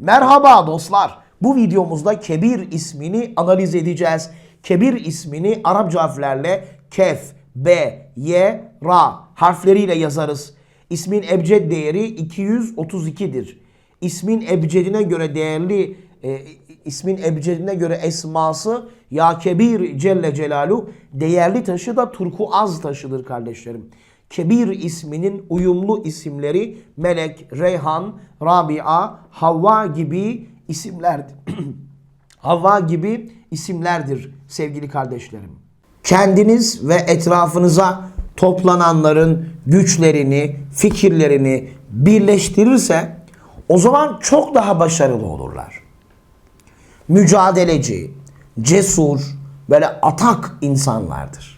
Merhaba dostlar. Bu videomuzda Kebir ismini analiz edeceğiz. Kebir ismini Arapça harflerle Kef, B, Y, Ra harfleriyle yazarız. İsmin ebced değeri 232'dir. İsmin ebcedine göre değerli e, ismin ebcedine göre esması Ya Kebir Celle Celalu değerli taşı da turkuaz taşıdır kardeşlerim. Kebir isminin uyumlu isimleri Melek, Reyhan, Rabia, Havva gibi isimlerdir. Havva gibi isimlerdir sevgili kardeşlerim. Kendiniz ve etrafınıza toplananların güçlerini, fikirlerini birleştirirse o zaman çok daha başarılı olurlar. Mücadeleci, cesur, böyle atak insanlardır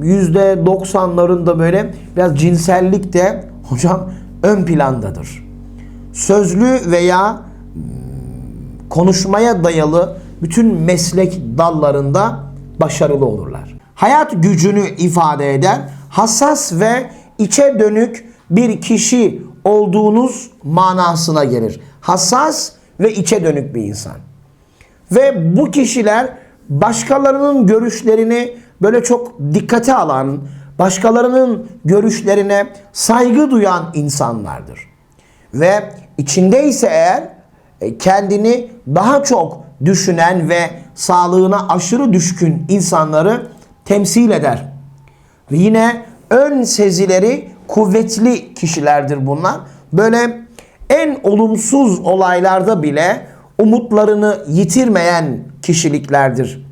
%90'larında böyle biraz cinsellik de hocam ön plandadır. Sözlü veya hmm, konuşmaya dayalı bütün meslek dallarında başarılı olurlar. Hayat gücünü ifade eder. Hassas ve içe dönük bir kişi olduğunuz manasına gelir. Hassas ve içe dönük bir insan. Ve bu kişiler başkalarının görüşlerini böyle çok dikkate alan, başkalarının görüşlerine saygı duyan insanlardır. Ve içindeyse eğer e, kendini daha çok düşünen ve sağlığına aşırı düşkün insanları temsil eder. Ve yine ön sezileri kuvvetli kişilerdir bunlar. Böyle en olumsuz olaylarda bile umutlarını yitirmeyen kişiliklerdir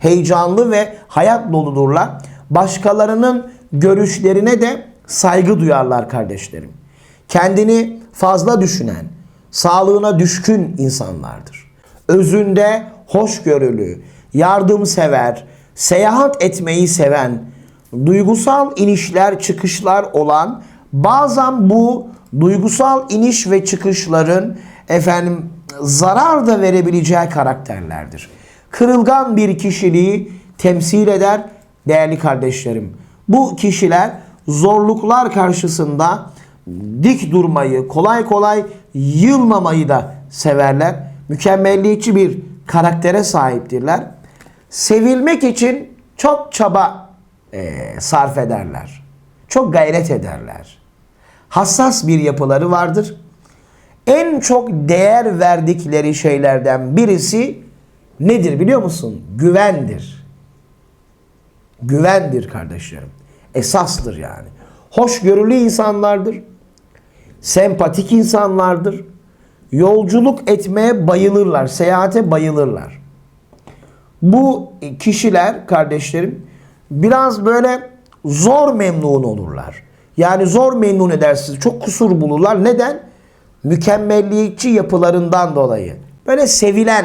Heyecanlı ve hayat doludurlar. Başkalarının görüşlerine de saygı duyarlar kardeşlerim. Kendini fazla düşünen, sağlığına düşkün insanlardır. özünde hoşgörülü, yardımsever, seyahat etmeyi seven, duygusal inişler çıkışlar olan bazen bu duygusal iniş ve çıkışların efendim zarar da verebileceği karakterlerdir. Kırılgan bir kişiliği temsil eder değerli kardeşlerim. Bu kişiler zorluklar karşısında dik durmayı, kolay kolay yılmamayı da severler. Mükemmelliyetçi bir karaktere sahiptirler. Sevilmek için çok çaba eee, sarf ederler. Çok gayret ederler. Hassas bir yapıları vardır. En çok değer verdikleri şeylerden birisi nedir biliyor musun? Güvendir. Güvendir kardeşlerim. Esastır yani. Hoşgörülü insanlardır. Sempatik insanlardır. Yolculuk etmeye bayılırlar. Seyahate bayılırlar. Bu kişiler kardeşlerim biraz böyle zor memnun olurlar. Yani zor memnun edersiniz. Çok kusur bulurlar. Neden? Mükemmelliyetçi yapılarından dolayı. Böyle sevilen,